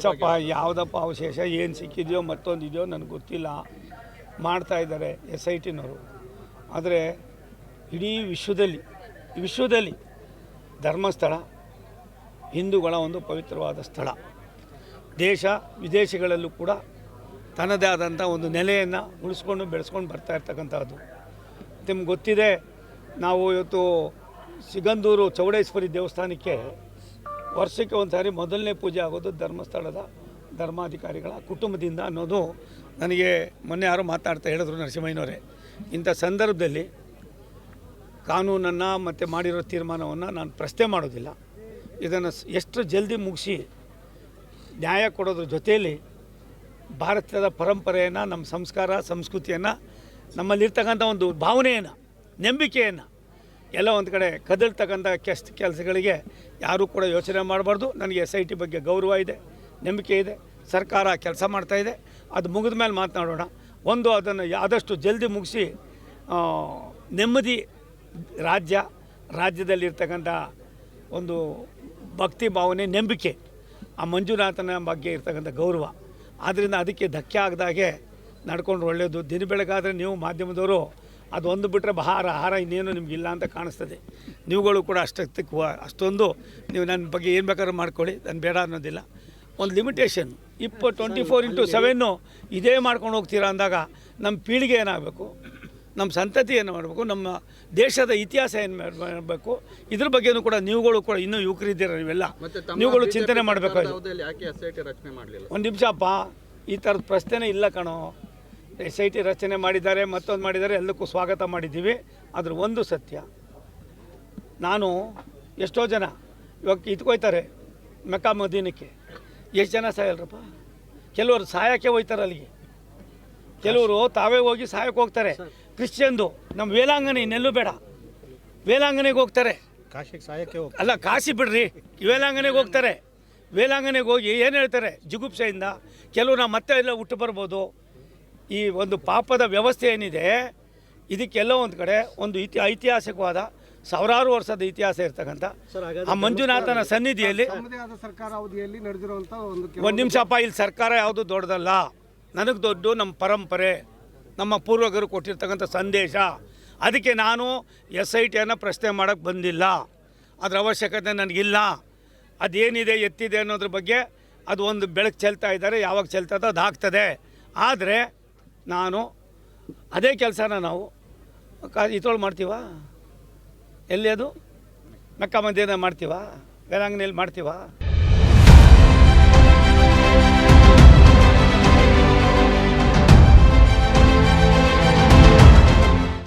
ಸ್ವಲ್ಪ ಯಾವುದಪ್ಪ ಅವಶೇಷ, ಏನು ಸಿಕ್ಕಿದೆಯೋ ಮತ್ತೊಂದು ಇದೆಯೋ ನನಗೆ ಗೊತ್ತಿಲ್ಲ. ಮಾಡ್ತಾ ಇದ್ದಾರೆ ಎಸ್ ಐ ಟಿನವರು. ಆದರೆ ಇಡೀ ವಿಶ್ವದಲ್ಲಿ ವಿಶ್ವದಲ್ಲಿ ಧರ್ಮಸ್ಥಳ ಹಿಂದೂಗಳ ಒಂದು ಪವಿತ್ರವಾದ ಸ್ಥಳ. ದೇಶ ವಿದೇಶಗಳಲ್ಲೂ ಕೂಡ ತನ್ನದೇ ಆದಂಥ ಒಂದು ನೆಲೆಯನ್ನು ಉಳಿಸ್ಕೊಂಡು ಬೆಳೆಸ್ಕೊಂಡು ಬರ್ತಾ ಇರ್ತಕ್ಕಂಥದ್ದು. ನಿಮ್ಗೆ ಗೊತ್ತಿದೆ, ನಾವು ಇವತ್ತು ಸಿಗಂದೂರು ಚೌಡೇಶ್ವರಿ ದೇವಸ್ಥಾನಕ್ಕೆ ವರ್ಷಕ್ಕೆ ಒಂದು ಸಾರಿ ಮೊದಲನೇ ಪೂಜೆ ಆಗೋದು ಧರ್ಮಸ್ಥಳದ ಧರ್ಮಾಧಿಕಾರಿಗಳ ಕುಟುಂಬದಿಂದ ಅನ್ನೋದು ನನಗೆ ಮೊನ್ನೆ ಯಾರೋ ಮಾತಾಡ್ತಾ ಹೇಳಿದ್ರು ನರಸಿಂಹಯ್ಯನವರೇ. ಇಂಥ ಸಂದರ್ಭದಲ್ಲಿ ಕಾನೂನನ್ನು ಮತ್ತು ಮಾಡಿರೋ ತೀರ್ಮಾನವನ್ನು ನಾನು ಪ್ರಶ್ನೆ ಮಾಡೋದಿಲ್ಲ. ಇದನ್ನು ಎಷ್ಟು ಜಲ್ದಿ ಮುಗಿಸಿ ನ್ಯಾಯ ಕೊಡೋದ್ರ ಜೊತೆಯಲ್ಲಿ ಭಾರತದ ಪರಂಪರೆಯನ್ನು, ನಮ್ಮ ಸಂಸ್ಕಾರ, ಸಂಸ್ಕೃತಿಯನ್ನು, ನಮ್ಮಲ್ಲಿರ್ತಕ್ಕಂಥ ಒಂದು ಭಾವನೆಯನ್ನು, ನಂಬಿಕೆಯನ್ನು ಎಲ್ಲ ಒಂದು ಕಡೆ ಕದಲ್ತಕ್ಕಂಥ ಕೆಸ್, ಕೆಲಸಗಳಿಗೆ ಯಾರೂ ಕೂಡ ಯೋಚನೆ ಮಾಡಬಾರ್ದು. ನನಗೆ ಎಸ್ ಐ ಟಿ ಬಗ್ಗೆ ಗೌರವ ಇದೆ, ನಂಬಿಕೆ ಇದೆ, ಸರ್ಕಾರ ಕೆಲಸ ಮಾಡ್ತಾ ಇದೆ. ಅದು ಮುಗಿದ ಮೇಲೆ ಮಾತನಾಡೋಣ. ಒಂದು ಅದನ್ನು ಆದಷ್ಟು ಜಲ್ದಿ ಮುಗಿಸಿ ನೆಮ್ಮದಿ ರಾಜ್ಯ, ರಾಜ್ಯದಲ್ಲಿರ್ತಕ್ಕಂಥ ಒಂದು ಭಕ್ತಿ ಭಾವನೆ, ನಂಬಿಕೆ, ಆ ಮಂಜುನಾಥನ ಬಗ್ಗೆ ಇರ್ತಕ್ಕಂಥ ಗೌರವ. ಆದ್ದರಿಂದ ಅದಕ್ಕೆ ಧಕ್ಕೆ ಆಗದಾಗೆ ನಡ್ಕೊಂಡ್ರೆ ಒಳ್ಳೆಯದು ದಿನ ಬೆಳಗಾದರೆ ನೀವು ಮಾಧ್ಯಮದವರು ಅದು ಒಂದು ಬಿಟ್ಟರೆ ಬಹಾರ ಆಹಾರ ಇನ್ನೇನು ನಿಮಗಿಲ್ಲ ಅಂತ ಕಾಣಿಸ್ತದೆ. ನೀವುಗಳು ಕೂಡ ಅಷ್ಟಕ್ಕೆ ಅಷ್ಟೊಂದು ನೀವು ನನ್ನ ಬಗ್ಗೆ ಏನು ಬೇಕಾದ್ರೂ ಮಾಡ್ಕೊಳ್ಳಿ ನಾನು ಬೇಡ ಅನ್ನೋದಿಲ್ಲ. ಒಂದು ಲಿಮಿಟೇಷನ್ ಇಪ್ಪ ಟ್ವೆಂಟಿ ಫೋರ್ ಇಂಟು ಸೆವೆನ್ನು ಇದೇ ಮಾಡ್ಕೊಂಡು ಹೋಗ್ತೀರಾ ಅಂದಾಗ ನಮ್ಮ ಪೀಳಿಗೆ ಏನಾಗಬೇಕು ನಮ್ಮ ಸಂತತಿ ಏನು ಮಾಡಬೇಕು ನಮ್ಮ ದೇಶದ ಇತಿಹಾಸ ಏನು ಮಾಡಬೇಕು ಇದ್ರ ಬಗ್ಗೆನೂ ಕೂಡ ನೀವುಗಳು ಕೂಡ ಇನ್ನೂ ಯುವಕರಿದ್ದೀರ ನೀವೆಲ್ಲ? ನೀವುಗಳು ಚಿಂತನೆ ಮಾಡಬೇಕು ಒಂದು ನಿಮಿಷಪ್ಪ ಈ ಥರದ ಪ್ರಶ್ನೆ ಇಲ್ಲ ಕಣೋ. ಎಸ್ ಐ ಟಿ ರಚನೆ ಮಾಡಿದ್ದಾರೆ ಮತ್ತೊಂದು ಮಾಡಿದ್ದಾರೆ ಎಲ್ಲಕ್ಕೂ ಸ್ವಾಗತ ಮಾಡಿದ್ದೀವಿ. ಅದ್ರ ಒಂದು ಸತ್ಯ ನಾನು ಎಷ್ಟೋ ಜನ ಇವಾಗ ಇದ್ಕೊಯ್ತಾರೆ ಮೆಕ್ಕಾ ಮದೀನಕ್ಕೆ ಎಷ್ಟು ಜನ ಸಾಯಲ್ರಪ್ಪ? ಕೆಲವರು ಸಾಯಕ್ಕೆ ಹೋಯ್ತಾರೆ ಅಲ್ಲಿಗೆ. ಕೆಲವರು ತಾವೇ ಹೋಗಿ ಸಾಯಕ್ಕೆ ಹೋಗ್ತಾರೆ. ಕ್ರಿಶ್ಚಿಯನ್ದು ನಮ್ಮ ವೇಲಾಂಗಣಿ ಇನ್ನೆಲ್ಲೂ ಬೇಡ. ವೇಲಾಂಗಣಿಗೆ ಹೋಗ್ತಾರೆ. ಕಾಶಿಗೆ ಸಾಯಕ್ಕೆ ಹೋಗಿ ಅಲ್ಲ ಕಾಶಿ ಬಿಡ್ರಿ. ವೇಲಾಂಗನೆಗೆ ಹೋಗ್ತಾರೆ. ವೇಲಾಂಗನೆಗೆ ಹೋಗಿ ಏನು ಹೇಳ್ತಾರೆ? ಜಿಗುಪ್ಸೆಯಿಂದ. ಕೆಲವು ನಾವು ಮತ್ತೆ ಎಲ್ಲ ಹುಟ್ಟು ಬರ್ಬೋದು. ಈ ಒಂದು ಪಾಪದ ವ್ಯವಸ್ಥೆ ಏನಿದೆ ಇದಕ್ಕೆಲ್ಲ ಒಂದು ಕಡೆ ಒಂದು ಇತಿ ಐತಿಹಾಸಿಕವಾದ ಸಾವಿರಾರು ವರ್ಷದ ಇತಿಹಾಸ ಇರ್ತಕ್ಕಂಥ ಆ ಮಂಜುನಾಥನ ಸನ್ನಿಧಿಯಲ್ಲಿ ಸರ್ಕಾರ ಅವಧಿಯಲ್ಲಿ ಒಂದು ನಿಮಿಷಪ್ಪ ಇಲ್ಲಿ ಸರ್ಕಾರ ಯಾವುದು ದೊಡ್ಡದಲ್ಲ. ನನಗೆ ದೊಡ್ಡ ನಮ್ಮ ಪರಂಪರೆ ನಮ್ಮ ಪೂರ್ವಕರು ಕೊಟ್ಟಿರ್ತಕ್ಕಂಥ ಸಂದೇಶ. ಅದಕ್ಕೆ ನಾನು ಎಸ್ ಐ ಟಿಯನ್ನು ಪ್ರಶ್ನೆ ಮಾಡೋಕ್ಕೆ ಬಂದಿಲ್ಲ. ಅದರ ಅವಶ್ಯಕತೆ ನನಗಿಲ್ಲ. ಅದೇನಿದೆ ಎತ್ತಿದೆ ಅನ್ನೋದ್ರ ಬಗ್ಗೆ ಅದು ಒಂದು ಬೆಳಕು ಚೆಲ್ತಾ ಇದ್ದಾರೆ ಯಾವಾಗ ಚೆಲ್ತದೋ ಅದು ಆಗ್ತದೆ. ಆದರೆ ನಾನು ಅದೇ ಕೆಲಸನ ನಾವು ಕ ಮಾಡ್ತೀವ? ಎಲ್ಲಿ ಅದು? ಮೆಕ್ಕ ಮಂದಿರ ಮಾಡ್ತೀವ? ವೇಳಾಂಗಣಿಯಲ್ಲಿ ಮಾಡ್ತೀವ?